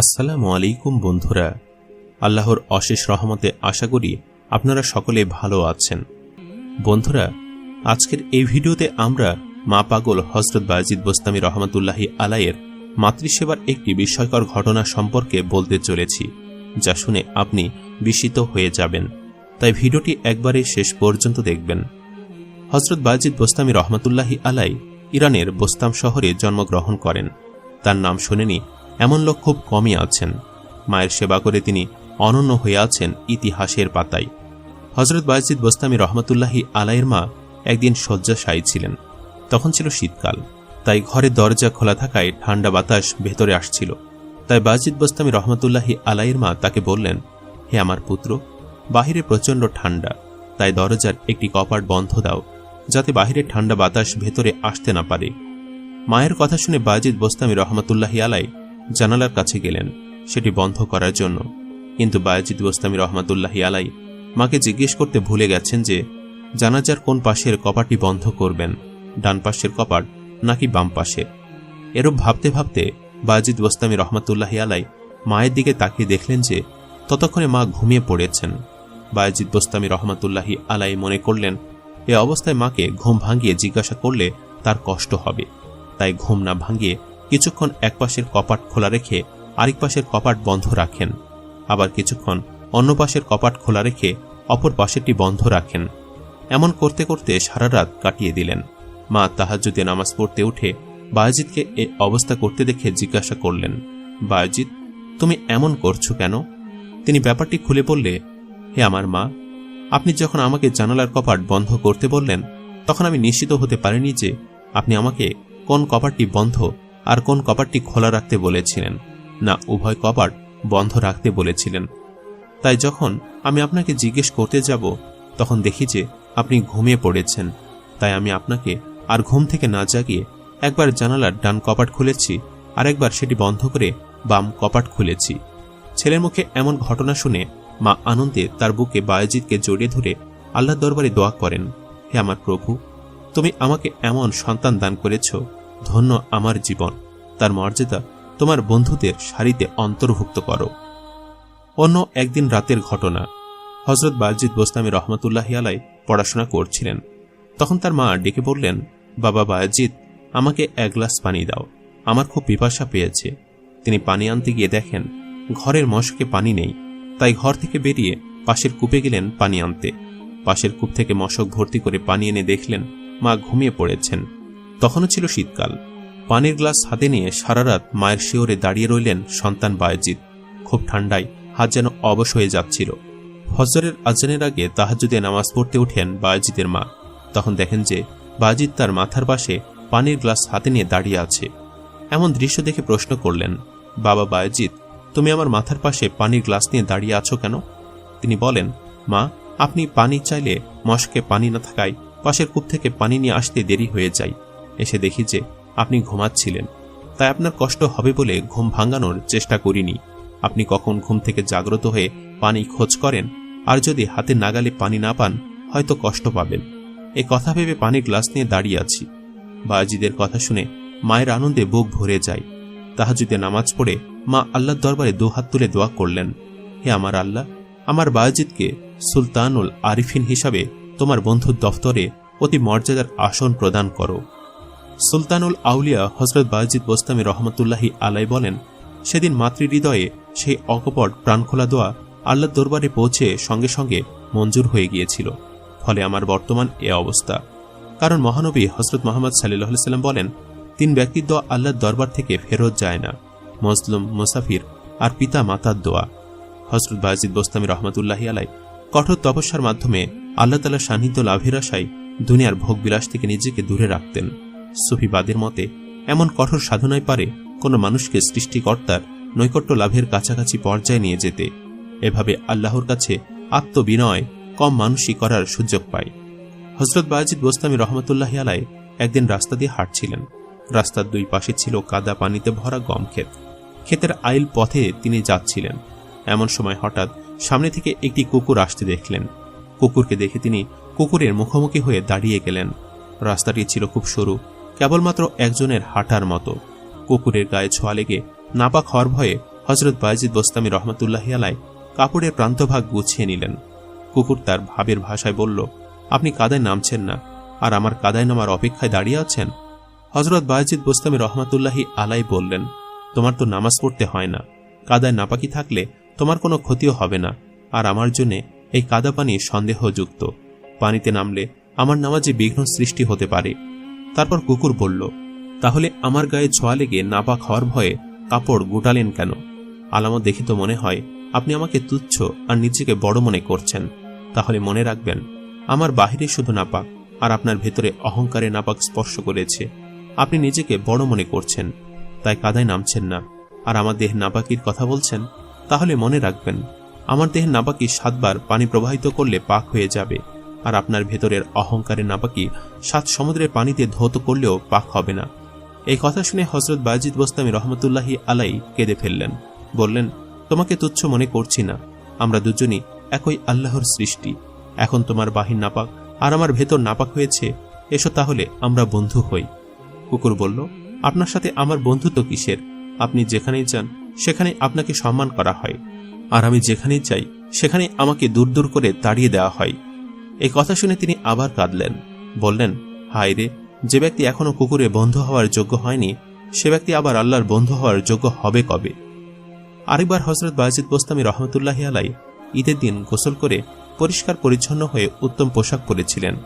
আসসালামু আলাইকুম বন্ধুরা। আল্লাহর অশেষ রহমতে আশা করি আপনারা সকলে ভালো আছেন। বন্ধুরা, আজকের এই ভিডিওতে আমরা মা পাগল হজরত বাজিদ বোস্তামি রহমতুল্লাহি আলাইয়ের মাতৃসেবার একটি বিস্ময়কর ঘটনা সম্পর্কে বলতে চলেছি, যা শুনে আপনি বিস্মিত হয়ে যাবেন। তাই ভিডিওটি একবারে শেষ পর্যন্ত দেখবেন। হজরত বাজিদ বোস্তামি রহমতুল্লাহি আলাই ইরানের বোস্তাম শহরে জন্মগ্রহণ করেন। তার নাম শোনেনি এমন লোক খুব কমই আছেন। মায়ের সেবা করে তিনি অনন্য হয়ে আছেন ইতিহাসের পাতায়। হজরত বাজিদ বোস্তামি রহমতুল্লাহি আলাইয়ের মা একদিন শয্যাশায়ী ছিলেন। তখন ছিল শীতকাল, তাই ঘরের দরজা খোলা থাকায় ঠান্ডা বাতাস ভেতরে আসছিল। তাই বাজিদ বোস্তামি রহমতুল্লাহি আলাইয়ের মা তাকে বললেন, হে আমার পুত্র, বাহিরে প্রচণ্ড ঠান্ডা, তাই দরজার একটি কপাট বন্ধ দাও, যাতে বাহিরের ঠান্ডা বাতাস ভেতরে আসতে না পারে। মায়ের কথা শুনে বাজিদ বোস্তামি রহমতুল্লাহি আলাই জানালার কাছে গেলেন। সেটি বন্ধ করার জন্য। কিন্তু বায়াজিদ বোস্তামি রহমতুল্লাহি আলাই মাকে জিজ্ঞেস করতে ভুলে গেছেন যে, জানাজার কোন পাশের কপাটটি বন্ধ করবেন? ডান পাশের কপাট নাকি বাম পাশের? এরূপ ভাবতে ভাবতে বায়াজিদ বোস্তামি রহমতুল্লাহি আলাই মায়ের দিকে তাকিয়ে দেখলেন যে, ততক্ষণে মা ঘুমিয়ে পড়েছেন। বায়াজিদ বোস্তামি রহমতুল্লাহি আলাই মনে করলেন, এ অবস্থায় মাকে ঘুম ভাঙিয়ে জিজ্ঞাসা করলে তার কষ্ট হবে। তাই ঘুম না ভাঙিয়ে কিছুক্ষণ এক পাশের কপাট খোলা রেখে আরেক পাশের কপাট বন্ধ রাখেন। আবার কিছুক্ষণ অন্য পাশের কপাট খোলা রেখে অপর পাশেরটি বন্ধ রাখেন। এমন করতে করতে সারা রাত কাটিয়ে দিলেন। মা তাহাজুদে নামাজ পড়তে উঠে বায়াজিদকে এ অবস্থা করতে দেখে জিজ্ঞাসা করলেন, বায়াজিদ, তুমি এমন করছ কেন? তিনি ব্যাপারটি খুলে বললে, হে আমার মা, আপনি যখন আমাকে জানালার কপাট বন্ধ করতে বললেন, তখন আমি নিশ্চিত হতে পারিনি যে আপনি আমাকে কোন কপাটটি বন্ধ আর কোন কপাটটি খোলা রাখতে বলেছিলেন, না উভয় কপাট বন্ধ রাখতে বলেছিলেন। তাই যখন আমি আপনাকে জিজ্ঞেস করতে যাব, তখন দেখি যে আপনি ঘুমিয়ে পড়েছেন। তাই আমি আপনাকে আর ঘুম থেকে না জাগিয়ে একবার জানালার ডান কপাট খুলেছি আর একবার সেটি বন্ধ করে বাম কপাট খুলেছি। ছেলের মুখে এমন ঘটনা শুনে মা আনন্দে তার বুকে বায়োজিৎকে জড়িয়ে ধরে আল্লাহ দরবারে দোয়া করেন, হে আমার প্রভু, তুমি আমাকে এমন সন্তান দান করেছ ধন্য আমার জীবন। তার মর্যাদা তোমার বন্ধুদের সারিতে অন্তর্ভুক্ত করো। অন্য একদিন রাতের ঘটনা। হজরত বালজিদ বোস্তামি রহমতুল্লাহ আলাই পড়াশোনা করছিলেন। তখন তার মা ডেকে বললেন, বাবা বায়াজিদ আমাকে এক গ্লাস পানি দাও। আমার খুব পিপাসা পেয়েছে। তিনি পানি আনতে গিয়ে দেখেন, ঘরের মশকে পানি নেই। তাই ঘর থেকে বেরিয়ে পাশের কূপে গেলেন পানি আনতে। পাশের কূপ থেকে মশক ভর্তি করে পানি এনে দেখলেন মা ঘুমিয়ে পড়েছেন। তখনও ছিল শীতকাল। পানির গ্লাস হাতে নিয়ে সারা রাত মায়ের শিওরে দাঁড়িয়ে রইলেন সন্তান বায়জিৎ। খুব ঠান্ডায় হাত যেন অবশ হয়ে যাচ্ছিল। ফজরের আজানের আগে তাহাজুদে নামাজ পড়তে উঠেন বায়জিদের মা। তখন দেখেন যে বাজিদ তার মাথার পাশে পানির গ্লাস হাতে নিয়ে দাঁড়িয়ে আছে। এমন দৃশ্য দেখে প্রশ্ন করলেন, বাবা বায়জিৎ, তুমি আমার মাথার পাশে পানির গ্লাস নিয়ে দাঁড়িয়ে আছো কেন? তিনি বলেন, মা, আপনি পানি চাইলে মশকে পানি না থাকায় পাশের কূপ থেকে পানি নিয়ে আসতে দেরি হয়ে যায়। এসে দেখি যে আপনি ঘুমাচ্ছিলেন। তাই আপনার কষ্ট হবে বলে ঘুম ভাঙানোর চেষ্টা করিনি। আপনি কখন ঘুম থেকে জাগ্রত হয়ে পানি খোঁজ করেন, আর যদি হাতে নাগালে পানি না পান, হয়তো কষ্ট পাবেন। এ কথা ভেবে পানি গ্লাস নিয়ে দাঁড়িয়ে আছি। বাজিদের কথা শুনে মায়ের আনন্দে বুক ভরে যায়। তাহাজুদে নামাজ পড়ে মা আল্লাহর দরবারে দুহাত তুলে দোয়া করলেন, হে আমার আল্লাহ, আমার বায়াজিদকে সুলতানুল আরিফিন হিসাবে তোমার বন্ধুর দফতরে অতি মর্যাদার আসন প্রদান করো। সুলতানুল আউলিয়া হজরত বায়জিদ বোস্তামি রহমতুল্লাহি আলাই বলেন, সেদিন মাতৃহৃদয়ে সেই অকপট প্রাণখোলা দোয়া আল্লাহর দরবারে পৌঁছে সঙ্গে সঙ্গে মঞ্জুর হয়ে গিয়েছিল। ফলে আমার বর্তমান এ অবস্থা। কারণ মহানবী হজরত মোহাম্মদ সাল্লাহ সাল্লাম বলেন, তিন ব্যক্তির দোয়া আল্লাহর দরবার থেকে ফেরত যায় না। মজলুম, মুসাফির আর পিতা মাতার দোয়া। হজরত বাজিদ বোস্তামি রহমতুল্লাহি আলাই কঠোর তপস্যার মাধ্যমে আল্লাহ তালা সান্নিধ্য লাভের আশায় দুনিয়ার ভোগবিলাস থেকে নিজেকে দূরে রাখতেন। সুফিবাদের মতে, এমন কঠোর সাধনায় পারে কোনো মানুষকে সৃষ্টিকর্তার নৈকট্য লাভের কাছাকাছি পর্যায়ে নিয়ে যেতে। এভাবে আল্লাহর কাছে আত্মবিনয় কম মানুষই করার সুযোগ পায়। হজরত বাজিদ বোস্তামি রহমতুল্লাহ আলাই একদিন রাস্তা দিয়ে হাঁটছিলেন। রাস্তার দুই পাশে ছিল কাদা পানিতে ভরা গম ক্ষেত। ক্ষেতের আইল পথে তিনি যাচ্ছিলেন। এমন সময় হঠাৎ সামনে থেকে একটি কুকুর আসতে দেখলেন। কুকুরকে দেখে তিনি কুকুরের মুখোমুখি হয়ে দাঁড়িয়ে গেলেন। রাস্তাটি ছিল খুব সরু কেবলমাত্র একজনের হাঁটার মতো। কুকুরের গায়ে ছোঁয়া লেগে নাপাক হওয়ার ভয়ে হজরত বায়জিদ বোস্তামি রহমতুল্লাহ আলাই কাপড়ের প্রান্তভাগ গুছিয়ে নিলেন। কুকুর তার ভাবের ভাষায় বলল, আপনি কাদায় নামছেন না, আর আমার কাদায় নামার অপেক্ষায় দাঁড়িয়ে আছেন? হজরত বায়জিদ বোস্তামি রহমতুল্লাহি আলাই বললেন, তোমার তো নামাজ পড়তে হয় না। কাদায় নাপাকি থাকলে তোমার কোনো ক্ষতিও হবে না, আর আমার জন্যে এই কাদা পানি সন্দেহযুক্ত। পানিতে নামলে আমার নামাজে বিঘ্ন সৃষ্টি হতে পারে। তারপর কুকুর বলল, তাহলে আমার গায়ে ছোঁয়া লেগে নাপাক হওয়ার ভয়ে কাপড় গোটালেন কেন? আলামত দেখে তো মনে হয় আপনি আমাকে তুচ্ছ আর নিজেকে বড় মনে করছেন। তাহলে মনে রাখবেন, আমার বাহিরে শুধু নাপাক আর আপনার ভেতরে অহংকারে নাপাক স্পর্শ করেছে। আপনি নিজেকে বড় মনে করছেন, তাই কাদায় নামছেন না। আর আমার দেহ নাপাকির কথা বলছেন? তাহলে মনে রাখবেন, আমার দেহে নাপাকি সাতবার পানি প্রবাহিত করলে পাক হয়ে যাবে। আর আপনার ভেতরের অহংকারের নাপাকি সাত সমুদ্রের পানিতে ধৌত করলেও পাক হবে না। এই কথা শুনে হজরত বাজিদ বোস্তামি রহমতুল্লাহি আলাই কেঁদে ফেললেন। বললেন, তোমাকে তুচ্ছ মনে করছি না। আমরা দুজনই একই আল্লাহর সৃষ্টি। এখন তোমার বাহির নাপাক আর আমার ভেতর নাপাক হয়েছে। এসো তাহলে আমরা বন্ধু হই। কুকুর বলল, আপনার সাথে আমার বন্ধুত্ব কিসের? আপনি যেখানেই যান সেখানে আপনাকে সম্মান করা হয়। আর আমি যেখানেই চাই সেখানে আমাকে দূর দূর করে তাড়িয়ে দেওয়া হয়। এই কথা শুনে তিনি আবার কাঁদলেন। বললেন, হায় রে, যে ব্যক্তি এখনও কুকুরে বন্ধু হওয়ার যোগ্য হয়নি, সে ব্যক্তি আবার আল্লাহর বন্ধু হওয়ার যোগ্য হবে কবে? আরেকবার হজরত বাজিদ বোস্তামি রহমতুল্লাহ আলাই ঈদের দিন গোসল করে পরিষ্কার পরিচ্ছন্ন হয়ে উত্তম পোশাক পরেছিলেন।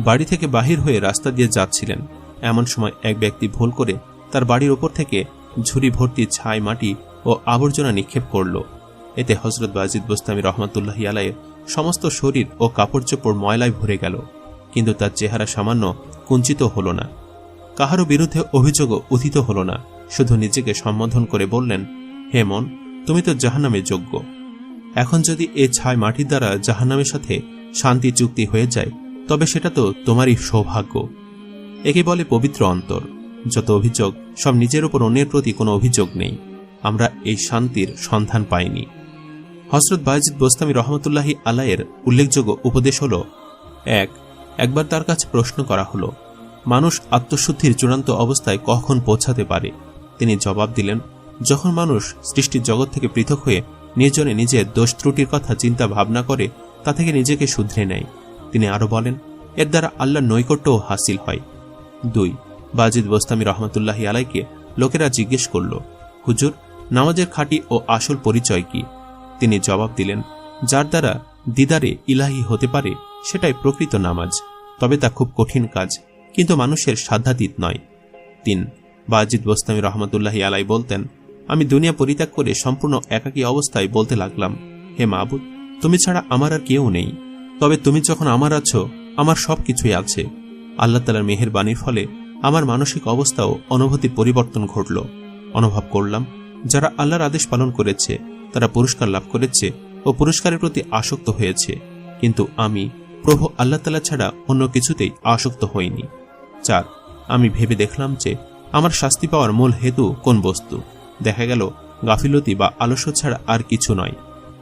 বাড়ি থেকে বাহির হয়ে রাস্তা দিয়ে যাচ্ছিলেন। এমন সময় এক ব্যক্তি ভুল করে তার বাড়ির ওপর থেকে ঝুড়ি ভর্তি ছাই মাটি ও আবর্জনা নিক্ষেপ করল। এতে হজরত বাজিদ বোস্তামি রহমতুল্লাহ আলাইয়ের সমস্ত শরীর ও কাপড় চোপড় ময়লায় ভরে গেল, কিন্তু তার চেহারা সামান্য কুঞ্চিত হল না। কাহারও বিরুদ্ধে অভিযোগও উথিত হল না। শুধু নিজেকে সম্বোধন করে বললেন, হে মন, তুমি তো জাহান্নামে যোগ্য। এখন যদি এ ছাই মাটির দ্বারা জাহান্নামের সাথে শান্তি চুক্তি হয়ে যায়, তবে সেটা তো তোমারই সৌভাগ্য। একে বলে পবিত্র অন্তর। যত অভিযোগ, সব নিজের ওপর অন্যের প্রতি কোনো অভিযোগ নেই। আমরা এই শান্তির সন্ধান পাইনি। হজরত বায়জিদ বোস্তামি রহমতুল্লাহি আলায়ের উল্লেখযোগ্য উপদেশ হল, এক, একবার তার কাছে প্রশ্ন করা হলো, মানুষ আত্মশুদ্ধির চূড়ান্ত অবস্থায় কখন পৌঁছাতে পারে? তিনি জবাব দিলেন, যখন মানুষ সৃষ্টির জগৎ থেকে পৃথক হয়ে নির্জনে নিজের দোষ ত্রুটির কথা চিন্তা ভাবনা করে তা থেকে নিজেকে শুধরে নেয়। তিনি আরও বলেন, এর দ্বারা আল্লাহর নৈকট্যও হাসিল হয়। দুই বাজিদ বোস্তামি রহমতুল্লাহি আলাইকে লোকেরা জিজ্ঞেস করল, হুজুর, নামাজের খাঁটি ও আসল পরিচয় কি? তিনি জবাব দিলেন, যার দ্বারা দিদারে ইলাহি হতে পারে, সেটাই প্রকৃত নামাজ। তবে তা খুব কঠিন কাজ, কিন্তু মানুষের সাধ্যাতীত নয়। তিন, বাজিদ বোস্তামি রহমতুল্লাহি আলাই বলতেন, আমি দুনিয়া পরিত্যাগ করে সম্পূর্ণ একাকী অবস্থায় বলতে লাগলাম, হে মাহবুদ তুমি ছাড়া আমার আর কেউ নেই। তবে তুমি যখন আমার আছো, আমার সব কিছুই আছে। আল্লাহ তালার মেহেরবানির ফলে আমার মানসিক অবস্থাও অনুভূতির পরিবর্তন ঘটল। অনুভব করলাম, যারা আল্লাহর আদেশ পালন করেছে তারা পুরস্কার লাভ করেছে ও পুরস্কারের প্রতি আসক্ত হয়েছে। কিন্তু আমি, প্রভু আল্লাহ তালা ছাড়া অন্য কিছুতেই আসক্ত হইনি। চার, আমি ভেবে দেখলাম যে আমার শাস্তি পাওয়ার মূল হেতু কোন বস্তু? দেখা গেল, গাফিলতি বা আলস্য ছাড়া আর কিছু নয়।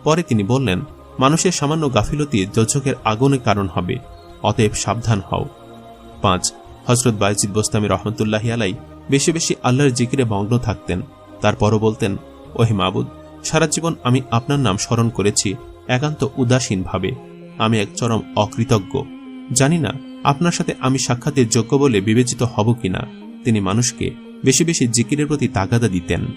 পরে তিনি বললেন, মানুষের সামান্য গাফিলতি যোজকের আগুনের কারণ হবে, অতএব সাবধান হও। পাঁচ হজরত বাইজিদ বোস্তামি রহমতুল্লাহি আলাই বেশি বেশি আল্লাহর জিকিরে মগ্ন থাকতেন। তারপরও বলতেন, ওহে মাবুদ সারা জীবন আমি আপনার নাম স্মরণ করেছি একান্ত উদাসীনভাবে। আমি এক চরম অকৃতজ্ঞ। জানি না আপনার সাথে আমি সাক্ষাতের যোগ্য বলে বিবেচিত হব কিনা। তিনি মানুষকে বেশি বেশি জিকিরের প্রতি তাগাদা দিতেন।